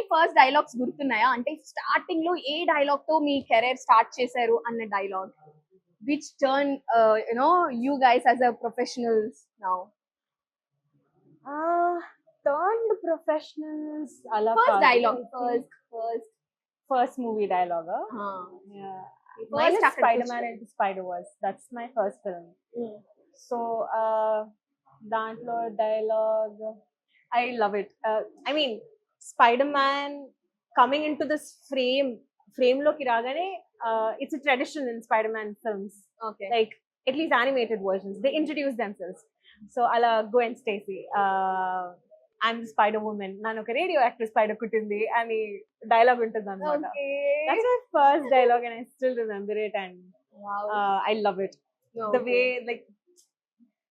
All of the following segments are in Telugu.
మీ ఫస్ట్ డైలాగ్స్ గుర్తున్నాయా? అంటే స్టార్టింగ్లో ఏ డైలాగ్తో మీ కెరీర్ స్టార్ట్ చేశారు అన్న dialogue which turn you know you guys as a professionals now turned professionals అలా first dialogue first first first movie dialogue అక్కడ Spider Man. And Spider Verse that's my first film so దాంట్లో dialogue I love it I mean Spider Man coming in to this frame ఫ్రేమ్లోకి రాగానే it's tradition in Spider Man films like at least animated versions they introduce themselves so అలా stacy uh, i'm the spider woman నన్ను ఒక రేడియో యాక్టర్ స్పైడర్ కుట్టింది అని డైలాగ్ ఉంటుంది అనమాట okay that's my first dialogue and i still remember it and uh, i love it the way like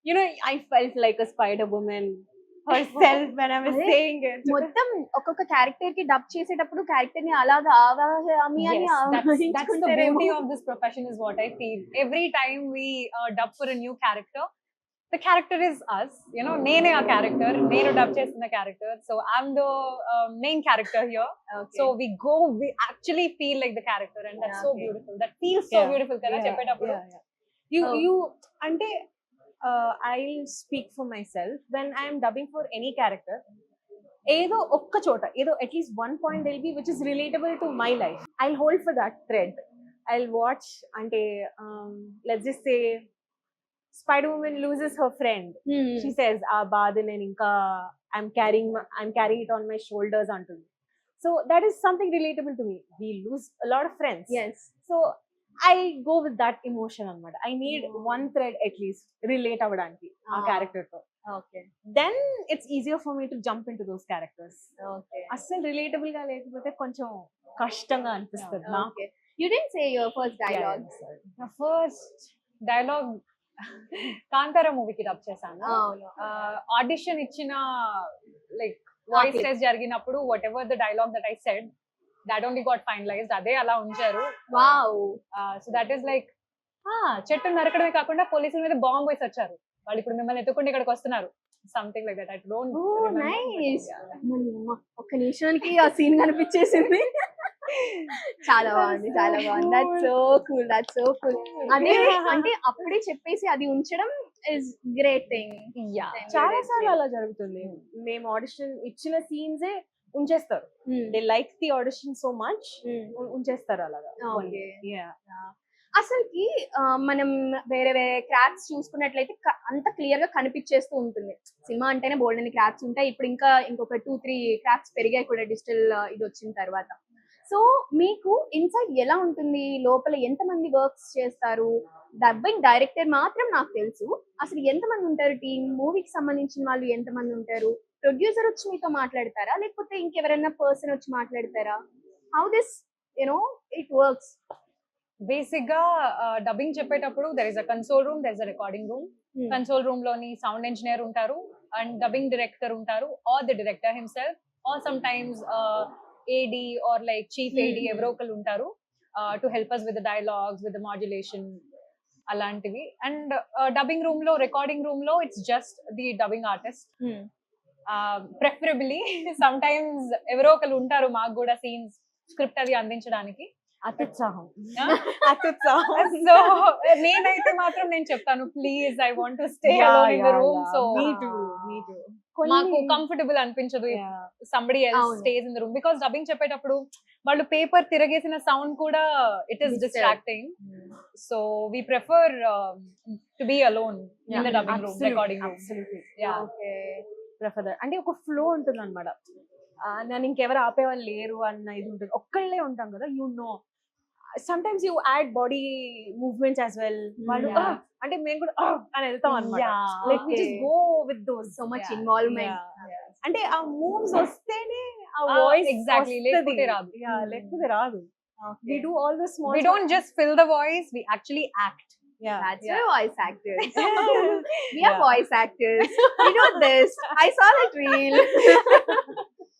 you know i felt woman herself when i was saying it మొత్తం ఒక్కొక్క క్యారెక్టర్కి డబ్ చేసేటప్పుడు క్యారెక్టర్ని అలాగా ఆవామి అని Yes, that's, that's the ఆవాహించుకుంటారేమో. beauty of this profession is what I feel. Every time we uh, dub for a new character, the character is us. You know, Nene a character, Nene dub చేస్తున్న character. So I'm the uh, main character here. Okay. So we go, we actually feel like the character, and that's Yeah, so okay. beautiful. That feels so Yeah, beautiful కదా Yeah, చెప్పేటప్పుడు. yeah, yeah. you Oh. you అంటే uh, I'll speak for myself. When I'm dubbing for any character ఏదో ఒక్క చోట ఏదో at least one point will be which is relatable to my life I hold for that thread I watch అంటే um, let's just say Spider Woman loses her friend Hmm. She says ఆ బాధ నేను ఇంకా I'm carrying I'm carrying it on my shoulders అంటుంది so that is something relatable to me we lose lot of friends Yes. So I go with that emotion అనమాట I need one thread at least relate అవ్వడానికి ఆ Ah. క్యారెక్టర్తో Okay. Then it's easier for me to jump in to those characters. అస్సలు రిలేటబుల్గా లేకపోతే కొంచెం కష్టంగా అనిపిస్తుంది నాకు Okay. You didn't say your first dialogue. నా ఫస్ట్ డైలాగ్ కాంతారా మూవీకి డబ్ చేశాను. ఆడిషన్ ఇచ్చిన లైక్ వాయిస్. టెస్ట్ జరిగినప్పుడు whatever the dialogue that I said that only got finalized అదే అలా ఉంచారు. Wow. So that is like చెట్టు నరకడమే కాకుండా పోలీసుల మీద బాంబ్ వేసి వచ్చారు. వాళ్ళు ఇప్పుడు మిమ్మల్ని ఎత్తుకుంటే ఇక్కడికి వస్తున్నారు. Something like that I don't ఒక్క నిమిషానికి ఆ సీన్ కనిపించేసింది. చాలా బాగుంది చాలా బాగుంది. That so cool that so cool అదే అంటే అప్పుడే చెప్పేసి అది ఉంచడం ఇస్ గ్రేట్ థింగ్ చాలా సార్లు అలా జరుగుతుంది. మేము ఆడిషన్ ఇచ్చిన సీన్సే ఉంచేస్తారు. They like the audition so much ఉంచేస్తారు అలాగా. Yeah. అసలుకి మనం వేరే వేరే క్రాక్స్ చూసుకున్నట్లయితే అంత క్లియర్గా కనిపించేస్తూ ఉంటుంది. సినిమా అంటేనే బోల్డ్ అని క్రాక్స్ ఉంటాయి. ఇప్పుడు ఇంకా ఇంకొక టూ త్రీ క్రాక్స్ పెరిగాయి కూడా డిజిటల్ ఇది వచ్చిన తర్వాత. సో మీకు ఇన్సైడ్ ఎలా ఉంటుంది? లోపల ఎంతమంది వర్క్స్ చేస్తారు? డబ్బింగ్ డైరెక్టర్ మాత్రం నాకు తెలుసు. అసలు ఎంతమంది ఉంటారు టీం మూవీకి సంబంధించిన వాళ్ళు ఎంతమంది ఉంటారు? ప్రొడ్యూసర్ వచ్చి మీతో మాట్లాడతారా? లేకపోతే ఇంకెవరైనా పర్సన్ వచ్చి మాట్లాడతారా? How this you know it works బేసిక్గా డబ్బింగ్ చెప్పేటప్పుడు there is a console room there is a recording room console రూమ్లోని sound engineer ఉంటారు అండ్ డబ్బింగ్ డైరెక్టర్ ఉంటారు or the director himself or sometimes AD or like chief AD. ఎవరో ఒకళ్ళు ఉంటారు to help us with dialogues with modulation అలాంటివి. అండ్ డబ్బింగ్ రూమ్లో రికార్డింగ్ రూమ్లో it's just the dubbing artist preferably sometimes ఎవరో ఒకరు ఉంటారు మాకు కూడా సీన్స్ స్క్రిప్ట్ అది అందించడానికి. అత్యుత్సాహం. అత్యుత్సాహం. సో నేనైతే మాత్రం నేను చెప్తాను please I want to stay alone in the room so me too me too మాకు కంఫర్టబుల్ అనిపించదు somebody else. Stays in the room because dubbing చెప్పేటప్పుడు వాళ్ళు పేపర్ తిరగేసిన సౌండ్ కూడా it is Disturb. Distracting so we prefer to be alone in the dubbing room recording room prefer that అంటే ఒక ఫ్లో ఉంటుంది అనమాట నన్ను ఇంకెవరు ఆపేవాళ్ళు లేరు అన్న ఇది ఉంటుంది. ఒక్కళ్ళే ఉంటాం కదా you know sometimes you add body movements as well వాళ్ళు. "Ah," అంటే మేము కూడా "Ah" అని వెళ్తాం అనమాట like Okay. Just go with those so much. Involvement అంటే ఆ మూవ్స్ వస్తేనే ఆ Ah, వాయిస్ exactly. లేకపోతే రాదు. లేకపోతే రాదు. We do all the small we don't just fill the voice we actually act That's Yeah. why voice actors. we Yeah. are voice actors. We know this. I saw that reel.